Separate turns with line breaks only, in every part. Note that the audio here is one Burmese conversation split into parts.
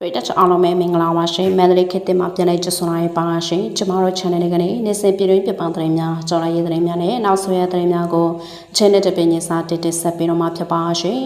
ပြည်တက်ချအောင်လုံးမဲမင်္ဂလာပါရှင်မန္တလေးခေတ်တင်မှာပြန်လိုက်ကြဆွလာရေးပါရှင်ကျမတို့ channel လေးကနေနေ့စဉ်ပြည်တွင်းပြပန်းသတင်းများကြော်ရရေးသတင်းများနဲ့နောက်ဆွေးသတင်းများကို channel တစ်ပင်ညစာတစ်တစ်ဆက်ပြီးတော့မှဖြစ်ပါရှင်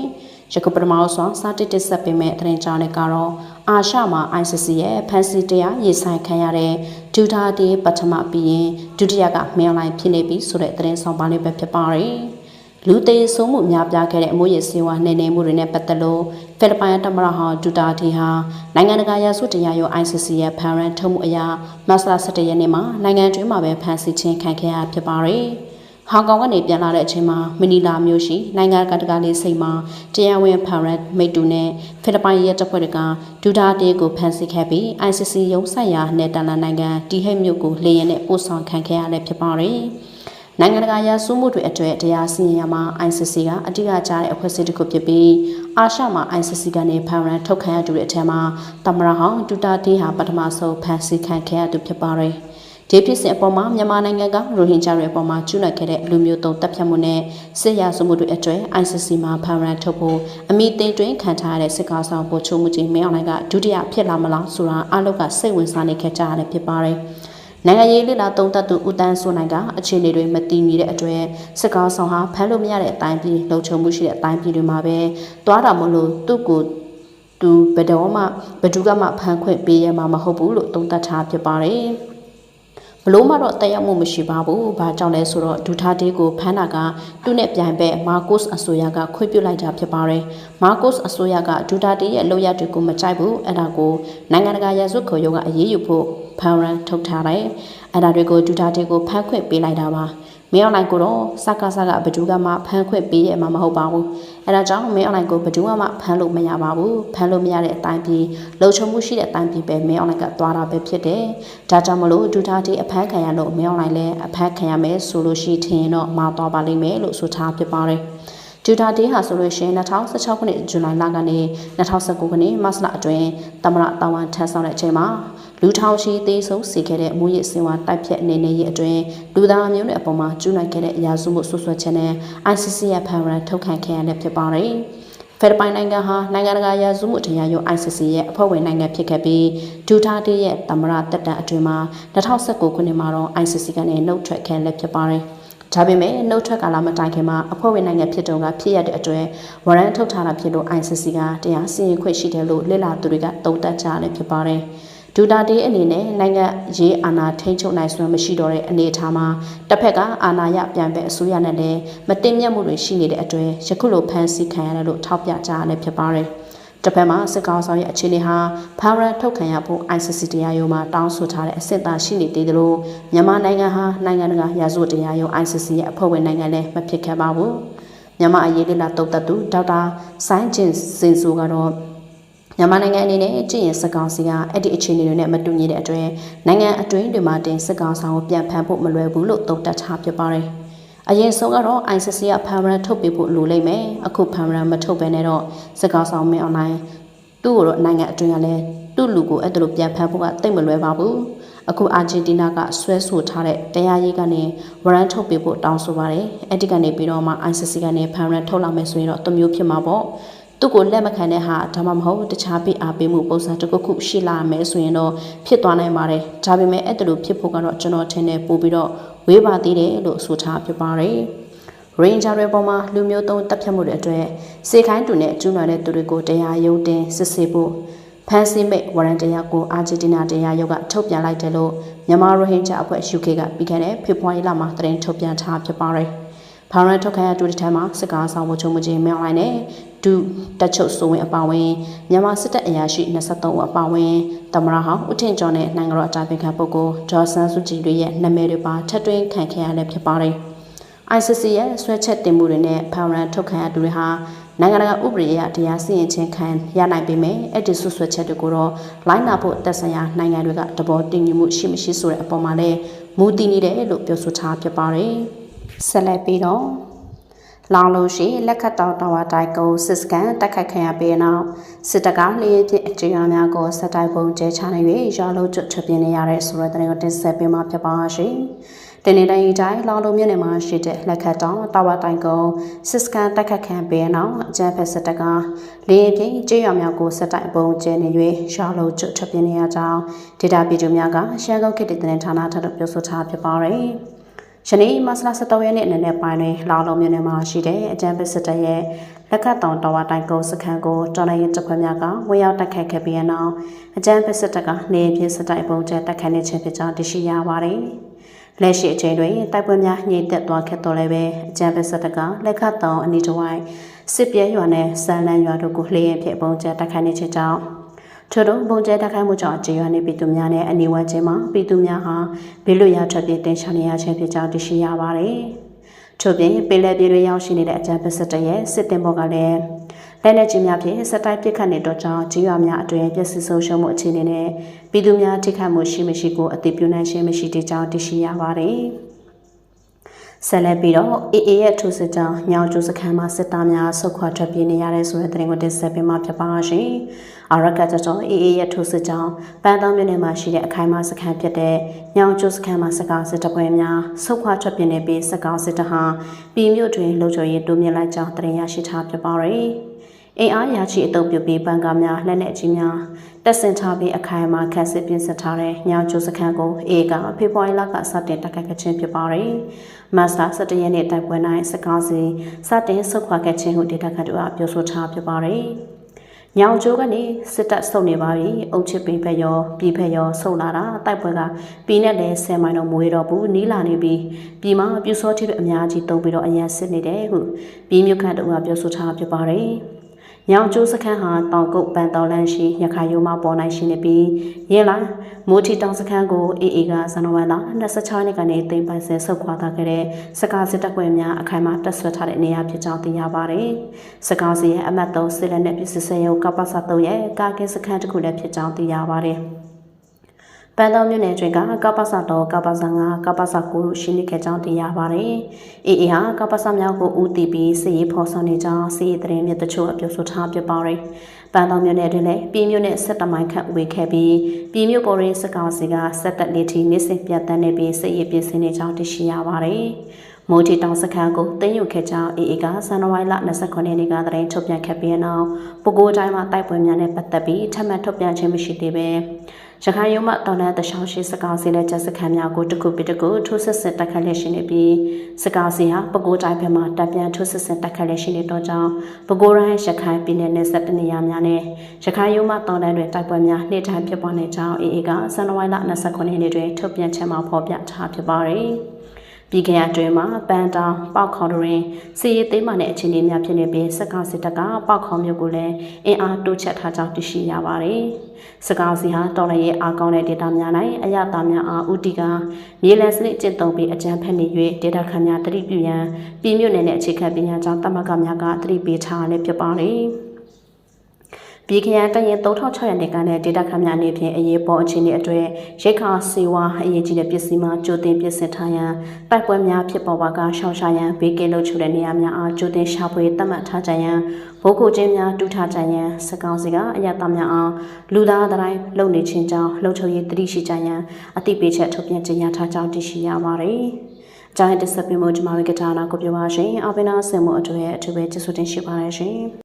ယခုပထမဆုံးစာတစ်တစ်ဆက်ပေးမဲ့သတင်းကြောင်းလေးကတော့အာရှမှာ ICC ရဲ့ဖန်စီတရားရေးဆိုင်ခံရတဲ့ဒူတာတီပထမပြီးရင်ဒုတိယကမင်းလိုက်ဖြစ်နေပြီဆိုတဲ့သတင်းဆောင်ပါလေးပဲဖြစ်ပါတယ် လူသေးဆုံးမှုများပြားခဲ့တဲ့အမိုးရစေဝါနှိမ့်နေမှုတွေနဲ့ပတ်သက်လို့ဖိလစ်ပိုင်တမရဟောင်းဒူတာတီဟာနိုင်ငံတကာရာဇဝတ်တရားရုံး ICC ရဲ့ဖန်ရန်ထုတ်မှုအရာမတ်လ17ရက်နေ့မှာနိုင်ငံတွင်းမှာပဲဖမ်းဆီးခြင်းခံခဲ့ရဖြစ်ပါတယ်။ဟောင်ကောင်ကနေပြန်လာတဲ့အချိန်မှာမနီလာမြို့ရှိနိုင်ငံကတကာလေးစိတ်မှာတရားဝင်ဖန်ရန်မိတ်တူနဲ့ဖိလစ်ပိုင်ရဲတပ်ဖွဲ့တွေကဒူတာတီကိုဖမ်းဆီးခဲ့ပြီး ICC ရုံးဆိုင်ရာနယ်တန်လန်နိုင်ငံတီဟိတ်မြို့ကိုလေယာဉ်နဲ့ပို့ဆောင်ခံခဲ့ရတဲ့ဖြစ်ပါတယ်။ နိုင်ငံတကာရာစုမှုတွေအတွက်တရားစီရင်ရမှာ ICC ကအတိအကျတဲ့အဖွဲ့အစည်းတစ်ခုဖြစ်ပြီးအာရှမှာ ICC ကနေဖန်ရန်ထုတ်ခံရသူတွေအထက်မှာတမရဟောင်းဒူတာတီဟာပထမဆုံးဖန်ဆီးခံခဲ့ရသူဖြစ်ပါတယ်။ဒီဖြစ်စဉ်အပေါ်မှာမြန်မာနိုင်ငံကရိုဟင်ဂျာတွေအပေါ်မှာကျူးလွန်ခဲ့တဲ့လူမျိုးတုံးတပ်ဖြတ်မှုနဲ့စစ်ရာစုမှုတွေအတွက် ICC မှာဖန်ရန်ထုတ်ဖို့အမိသိတွင်ခံထားရတဲ့စစ်ကောင်ဆောင်ပို့ချုံမှုကြီးမင်းအောင်လှိုင်ကဒုတိယဖြစ်လာမလားဆိုတာအလုပ်ကစိတ်ဝင်စားနေခဲ့ကြရတဲ့ဖြစ်ပါတယ်။ နိုင်ငံရေးလိလာသုံးသပ်သူဦးတန်းစိုးနိုင်ကအခြေအနေတွေမတည်ငြိတဲ့အတွက်စစ်ကောင်းဆောင်ဟာဖမ်းလို့မရတဲ့အတိုင်းပြည်လှုပ်ချုံမှုရှိတဲ့အတိုင်းပြည်တွေမှာပဲတွားတာမလို့သူ့ကိုသူဘယ်တော့မှဘယ်သူကမှဖမ်းခွင့်ပေးရမှာမဟုတ်ဘူးလို့သုံးသပ်ထားဖြစ်ပါတယ် ဘလို့မှတော့တက်ရောက်မှုမရှိပါဘူး။ဘာကြောင့်လဲဆိုတော့ဒူထာတေးကိုဖမ်းတာကသူ့နဲ့ပြိုင်ဘက်မာကုစ်အဆိုရကခွင့်ပြုလိုက်တာဖြစ်ပါတယ်။မာကုစ်အဆိုရကဒူထာတေးရဲ့လောက်ရတွေကိုမကြိုက်ဘူး။အဲ့ဒါကိုနိုင်ငံတကာရာဇဝတ်ခုံရုံးကအရေးယူဖို့ဖန်ရန်ထုတ်ထားတယ်။အဲ့ဒါတွေကိုဒူတာတီကိုဖမ်းခွင့်ပေးလိုက်တာပါ။ မင်းအွန်လိုင်းကိုတော့စကားစကားဘဒူကမှဖမ်းခွင့်ပေးရမှာမဟုတ်ပါဘူး။အဲဒါကြောင့်မင်းအွန်လိုင်းကိုဘဒူကမှဖမ်းလို့မရပါဘူး။ဖမ်းလို့မရတဲ့အတိုင်းပြီးလုံခြုံမှုရှိတဲ့အတိုင်းပြီးပဲမင်းအွန်လိုင်းကသွားတာပဲဖြစ်တယ်။ဒါကြောင့်မလို့ဒူတာတီအဖမ်းခံရလို့မင်းအွန်လိုင်းလည်းအဖမ်းခံရမယ်ဆိုလို့ရှိထင်ရင်တော့မှာသွားပါလိမ့်မယ်လို့ဆိုထားဖြစ်ပါတယ်။ ဒူတာတေးဟာဆိုလို့ရှိရင်2016ခုနှစ်ဇူလိုင်လကနေ2019ခုနှစ်မတ်လအတွင်းတမရတာဝန်ထမ်းဆောင်တဲ့အချိန်မှာလူထောင်ရှိသေးဆုံးစီခဲ့တဲ့မူရစ်စင်ဝါတိုက်ဖြတ်အနေနဲ့ရအတွင်းလူသားမျိုးနွယ်အပေါ်မှာကျူးလွန်ခဲ့တဲ့အရာစုမှုဆွဆွချက်နဲ့ ICC ရဲ့ဖန်ရန်ထုတ်ခံခဲ့ရတဲ့ဖြစ်ပါတယ်ဖိလစ်ပိုင်နိုင်ငံဟာနိုင်ငံတကာရာဇဝမှုတရားရုံး ICC ရဲ့အဖွဲ့ဝင်နိုင်ငံဖြစ်ခဲ့ပြီးဒူတာတေးရဲ့တမရတက်တန်အတွင်းမှာ2019ခုနှစ်မှာတော့ ICC ကနေနှုတ်ထွက်ခဲ့လက်ဖြစ်ပါတယ်။ ဒါပေမဲ့နှုတ်ထွက်ကာလမတိုင်ခင်မှာအဖွဲ့ဝင်နိုင်ငံဖြစ်တုန်းကဖြစ်ရတဲ့အတွက်ဝရမ်းထုတ်ထားတာဖြစ်လို့ ICC ကတရားစီရင်ခွင့်ရှိတယ်လို့လက်လာသူတွေကတုံ့တက်ကြတယ်ဖြစ်ပါတယ်။ဒူတာတေးအနေနဲ့နိုင်ငံရေးအာဏာထိန်းချုပ်နိုင်စွမ်းမရှိတော့တဲ့အနေအထားမှာတစ်ဖက်ကအာဏာရပြန်ပဲအစိုးရနဲ့လည်းမတင်မြတ်မှုတွေရှိနေတဲ့အတွက်ယခုလိုဖမ်းဆီးခံရတယ်လို့ထောက်ပြကြရတယ်ဖြစ်ပါတယ်။ တစ်ဖက်မှာစစ်ကောင်ဆောင်ရဲ့အခြေအနေဟာဖာရန်ထုတ်ခံရဖို့ ICC တရားရုံးမှာတောင်းဆိုထားတဲ့အဆင့်သားရှိနေသေးတယ်လို့မြန်မာနိုင်ငံဟာနိုင်ငံတကာရာဇဝတ်တရားရုံး ICC ရဲ့အဖွဲ့ဝင်နိုင်ငံလည်းမဖြစ်ခဲ့ပါဘူးမြန်မာအရေးလေးလာတုတ်သက်သူဒေါက်တာဆိုင်းကျင်စင်ဆိုကတော့မြန်မာနိုင်ငံအနေနဲ့ကြည်ရင်စစ်ကောင်စီကအဲ့ဒီအခြေအနေတွေနဲ့မတူညီတဲ့အတွက်နိုင်ငံအတွင်းတွေမှာတင်စစ်ကောင်ဆောင်ကိုပြန်ဖန်ဖို့မလွယ်ဘူးလို့တုံ့တက်ထားဖြစ်ပါတယ်။ အရင်ဆုံးကတော့ ICC ကဖန်ရန်ထုတ်ပေးဖို့လိုလိမ့်မယ်အခုဖန်ရန်မထုတ်ဘဲနဲ့တော့စကောက်ဆောင်မင်းအွန်လိုင်းသူ့ကိုတော့နိုင်ငံအတွင်းကလည်းသူ့လူကိုအဲ့ဒါလိုပြန်ဖန်ဖို့ကတိတ်မလွယ်ပါဘူးအခုအာဂျင်တီးနားကဆွဲဆိုထားတဲ့တရားရေးကနေဝရန်ထုတ်ပေးဖို့တောင်းဆိုပါတယ်အဲ့ဒီကနေပြီးတော့မှ ICC ကနေဖန်ရန်ထုတ်လာမယ်ဆိုရင်တော့တမျိုးဖြစ်မှာပေါ့သူ့ကိုလက်မခံတဲ့ဟာဒါမှမဟုတ်တခြားပြအားပေးမှုပုံစံတစ်ခုခုရှိလာမယ်ဆိုရင်တော့ဖြစ်သွားနိုင်ပါတယ်ဒါပေမဲ့အဲ့ဒါလိုဖြစ်ဖို့ကတော့ကျွန်တော်ထင်တယ်ပို့ပြီးတော့ ဝေးပါသေးတယ်လို့ဆိုထားဖြစ်ပါတယ်။ Ranger တွေပေါ်မှာလူမျိုးသုံးတပ်ဖြတ်မှုတွေအတွက်စေခိုင်းတူနဲ့ကျူးလွန်တဲ့သူတွေကိုတရားရုံးတင်စစ်ဆေးဖို့ဖန်စီမိတ်ဝရန်တရားကိုအာဂျင်တီနာတရားရုံးကထုတ်ပြန်လိုက်တယ်လို့မြန်မာရိုဟင်ဂျာအဖွဲ့ UK ကပြီးခဲ့တဲ့ဖေဖော်ဝါရီလမှာသတင်းထုတ်ပြန်ထားဖြစ်ပါတယ်။ ဖောင်ရန်ထုတ်ခံရတူတဲ့ထဲမှာစစ်ကားဆောင်ဝချုံမချင်းမြောင်းလိုက်နဲ့ဒုတက်ချုပ်စိုးဝင်အပါဝင်မြန်မာစစ်တပ်အရာရှိ23ဦးအပါဝင်တမရဟောင်းဦးထင်ကျော်နဲ့နိုင်ငံတော်အကြံပေးခံပုဂ္ဂိုလ်ဒေါ်ဆန်းစုကြည်တွေရဲ့နာမည်တွေပါထပ်တွင်းခံခဲ့ရတဲ့ဖြစ်ပါတယ်။ ICC ရဲ့ဆွဲချက်တင်မှုတွေနဲ့ဖောင်ရန်ထုတ်ခံရသူတွေဟာနိုင်ငံတကာဥပဒေအရတရားစီရင်ခြင်းခံရနိုင်ပေမဲ့အဲ့ဒီဆွဆွချက်တွေကိုတော့လိုင်းနာဖို့တက်ဆိုင်ရာနိုင်ငံတွေကတဘောတင်ယူမှုရှိမရှိဆိုတဲ့အပေါ်မှာလည်းမူတည်နေတယ်လို့ပြောဆိုထားဖြစ်ပါတယ်။ ဆက်လက်ပြီးတော့လောင်လို့ရှိလက်ခတ်တောင်တော်ဝတိုက်ကိုစစ်စကန်တိုက်ခိုက်ခံရပြီးနောက်စစ်တကားလျှင်ဖြစ်အခြေအများကိုစက်တိုက်ပုံကျဲချနိုင်၍ရွာလုံးကျွတ်ထွက်ပြေးနေရတဲ့ဆိုတဲ့တဲ့ကိုတင်ဆက်ပေးမှာဖြစ်ပါရှိတင်းနေတိုင်းတိုင်းလောင်လုံးမြို့နယ်မှာရှိတဲ့လက်ခတ်တောင်တာဝါတိုင်ကုန်းစစ်စကန်တက်ခတ်ခံပေးနောက်အကြမ်းဖက်စစ်တပ်ကလေရင်ပြင်းကြေးရွာများကိုစစ်တိုင်ပုံကျဲနေ၍ရွာလုံးကျွတ်ထွက်ပြင်းနေရကြောင်းဒေတာပြည်သူများကရှမ်းကုန်းခေတ်တဲ့တင်ဌာနထပ်လို့ပြောဆိုထားဖြစ်ပါတယ်။ ယနေ့မဆလာ73ရက်နေ့အနေနဲ့ပိုင်းတွင်လောင်လုံးမြို့နယ်မှာရှိတဲ့အကြမ်းဖက်စစ်တပ်ရဲ့လက်ခတ်တောင်တာဝါတိုင်ကုန်းစခန်းကိုတော်လိုင်းရဲတပ်ဖွဲ့များကဝင်ရောက်တိုက်ခိုက်ခဲ့ပြီးနောက်အကြမ်းဖက်စစ်တပ်ကနေပြည်စစ်တိုင်ပုံကျဲတိုက်ခိုက်နေခြင်းဖြစ်ကြောင်းသိရှိရပါတယ်။လက်ရှိအချိန်တွင်တိုက်ပွဲများညှိတက်သွားခဲ့တော်လည်းပဲအကြံပေးဆက်တကလက်ခတ်တောင်အနီးတစ်ဝိုင်းစစ်ပြဲရွာနဲ့ဆန်လန်းရွာတို့ကိုလျှင်ဖြစ်ပုံကျတိုက်ခိုက်နေချကြောင်း ထို့သောပုံကျတိုက်ခိုက်မှုကြောင့်ကြေးရွာနေပြည်သူများနဲ့အနီးဝန်းကျင်မှာပြည်သူများဟာဘေးလွတ်ရာထွက်ပြေးတင်ရှောင်နေရခြင်းဖြစ်ကြောင်းသိရှိရပါတယ်။ထို့ပြင်ပင်လယ်ပြည်တွေရောက်ရှိနေတဲ့အကြံပေးဆက်တရဲ့စစ်တင်ဘော်ကလည်းလက်နက်ကြီးများဖြင့်စက်တိုက်ပစ်ခတ်နေတော့ကြောင့်ကြေးရွာများအတွင်ပျက်စီးဆုံးရှုံးမှုအခြေအနေနဲ့ပြည်သူများထိခိုက်မှုရှိမရှိကိုအသိပြုနိုင်ခြင်းမရှိတဲ့ကြောင်းသိရှိရပါတယ်။ ဆက်လက်ပြီးတော့အေအေရဲ့ထိုးစစ်ကြောင့်ညောင်ကျူစခန်းမှာစစ်သားများဆုတ်ခွာထွက်ပြေးနေရတဲ့ဆိုတဲ့သတင်းကိုတင်ဆက်ပေးမှာဖြစ်ပါရှင်။အာရကကြောင့်အေအေရဲ့ထိုးစစ်ကြောင့်ပန်းတောင်းမြို့နယ်မှာရှိတဲ့အခိုင်အမာစခန်းဖြစ်တဲ့ညောင်ကျူစခန်းမှာစကားစစ်တပ်ပွဲများဆုတ်ခွာထွက်ပြေးနေပြီးစကားစစ်တပ်ဟာပြည်မြို့တွင်လုံခြုံရေးတိုးမြင့်လိုက်ကြောင်းသတင်းရရှိထားဖြစ်ပါရယ်။အင်အားရရှိအုပ်ပြုပြီးပန်ကားများလက်နက်ကြီးများတက်ဆင်ထားပြီးအခိုင်အမာခန့်စစ်ပြင်ဆင်ထားတဲ့ညောင်ကျိုးစခန်းကိုအေကဖေဖော်ဝါရီလကစတင်တက်ခတ်ခဲ့ခြင်းဖြစ်ပါတယ်။ မတ်လ17ရက်နေ့တိုက်ပွဲ၌စကားစီစတင်ဆုတ်ခွာခဲ့ခြင်းဟုဒေတာခတ်တို့ကပြောဆိုထားဖြစ်ပါတယ်။ညောင်ကျိုးကနေစစ်တပ်ဆုတ်နေပါပြီ။အုတ်ချစ်ပင်ဖက်ရောပြည်ဖက်ရောဆုတ်လာတာတိုက်ပွဲကပြည်နဲ့လည်း10မိုင်တော့မွေးတော့ဘူးနီးလာနေပြီ။ပြည်မှာပြူစောတိတွေအများကြီးတုံးပြီးတော့အရန်စစ်နေတယ်ဟုပြည်မြို့ခန့်တို့ကပြောဆိုထားဖြစ်ပါတယ်။ ညောင်ကျိုးစခန်းဟာတောင်ကုတ်ပန်တော်လန်းရှိရခိုင်ရိုးမပေါ်နိုင်ရှိနေပြီးရင်လာမိုးထီတောင်စခန်းကိုအေအေကဇန်နဝါရီလ26ရက်ကနေတင်ပိုင်ဆဲဆုတ်ခွာထားခဲ့တဲ့စကားစစ်တပ်ပွဲများအခိုင်အမာတက်ဆွဲထားတဲ့နေရာဖြစ်ကြောင်းသိရပါတယ်။စကားစီရဲ့အမတ်3စစ်လက်နဲ့ပြည်စစ်စဲရုံကပ္ပစာ3ရဲ့ကာကင်းစခန်းတစ်ခုလည်းဖြစ်ကြောင်းသိရပါတယ်။ ပန်းတောင်မြို့နယ်တွင်ကကပ္ပစတော်ကပ္ပစ9ကပ္ပစ9တို့ရှိနေခဲ့ကြောင်းသိရပါတယ်။အေအေဟာကပ္ပစများကိုဦးတည်ပြီးစစ်ရေးဖော်ဆောင်နေကြောင်းစစ်ရေးသတင်းမြစ်တချို့အပြောဆိုထားပြပါတယ်။ပန်းတောင်မြို့နယ်တွင်လည်းပြည်မြို့နယ်ဆက်တမိုင်ခန့်ဝေခဲ့ပြီးပြည်မြို့ပေါ်ရေးစကောင်စီကဆက်တက်နေသည့်နေ့စဉ်ပြတ်တန်းနေပြီးစစ်ရေးပြင်ဆင်နေကြောင်းသိရှိရပါတယ်။ မိုးတီတောင်စခန်းကိုတင်ယူခဲ့ကြောင်းအေအေကဇန်နဝါရီလ29ရက်နေ့ကသတင်းထုတ်ပြန်ခဲ့ပြီးနောက်ပုဂိုးတိုင်းမှာတိုက်ပွဲများနဲ့ပတ်သက်ပြီးထပ်မံထုတ်ပြန်ခြင်းမရှိသေးပဲရခိုင်ရုံမတော်လန်တရှောင်းရှိစကားစီနဲ့ကျစခန်းများကိုတခုပြီးတခုထိုးစစ်စစ်တက်ခတ်လက်ရှိနေပြီးစကားစီဟာပဲခူးတိုင်းဘက်မှတပ်ပြန်ထိုးစစ်စစ်တက်ခတ်လက်ရှိနေတော့ကြောင်းပဲခူးတိုင်းရခိုင်ပြည်နယ်နဲ့ဆက်တနေရာများနဲ့ရခိုင်ရုံမတော်လန်တွေတိုက်ပွဲများနေ့တိုင်းဖြစ်ပေါ်နေကြောင်းအေအေကဇန်နဝါရီလ29ရက်နေ့တွင်ထုတ်ပြန်ချက်မှာဖော်ပြထားဖြစ်ပါတယ်။ ပြည်ခရအတွင်းမှာပန်းတောင်ပေါက်ခေါတွင်စီရီသိမ်းမှနဲ့အခြေအနေများဖြစ်နေပြီးစကောက်စစ်တပ်ကပေါက်ခေါမျိုးကိုလည်းအင်အားတိုးချက်ထားကြောင်းသိရှိရပါတယ်။စကောက်စီဟာတော်လည်းရဲ့အားကောင်းတဲ့ဒေတာများ၌အရသာများအားဥတီကမြေလန်စနစ်ကျင့်သုံးပြီးအကြံဖက်နေ၍ဒေတာခန့်များတတိပြုရန်ပြည်မြို့နယ်နဲ့အခြေခံပညာကျောင်းတမကများကတတိပေးထားလည်းဖြစ်ပါတယ်။ ပြည်ခရိုင်တရင်3600နေကန်တဲ့ဒေတာခမ်းများအနေဖြင့်အရေးပေါ်အခြေအနေအတွေ့ရိတ်ခါစီဝါအရေးကြီးတဲ့ပစ္စည်းမှာကြိုတင်ပြင်ဆင်ထားရန်တိုက်ပွဲများဖြစ်ပေါ်ပါကရှောင်ရှားရန်ဘေးကင်းလို့ချူတဲ့နေရာများအားကြိုတင်ရှာဖွေတတ်မှတ်ထားကြရန်ဘိုးကိုချင်းများတူထားကြရန်စကောင်းစီကအယက်သားများအားလူသားတိုင်းလုံနေခြင်းကြောင့်လှုပ်ချုပ်ရေးတတိရှိကြရန်အသိပေးချက်ထုတ်ပြန်ကြေညာထားကြောင်းသိရှိရပါတယ်။ကျိုင်းတက်ဆက်ပြမှုကျွန်မဝေကတာနာကိုပြောပါရှင်။အပိနာဆင်မှုအတွေ့အထူးပဲကျေးဇူးတင်ရှိပါတယ်ရှင်။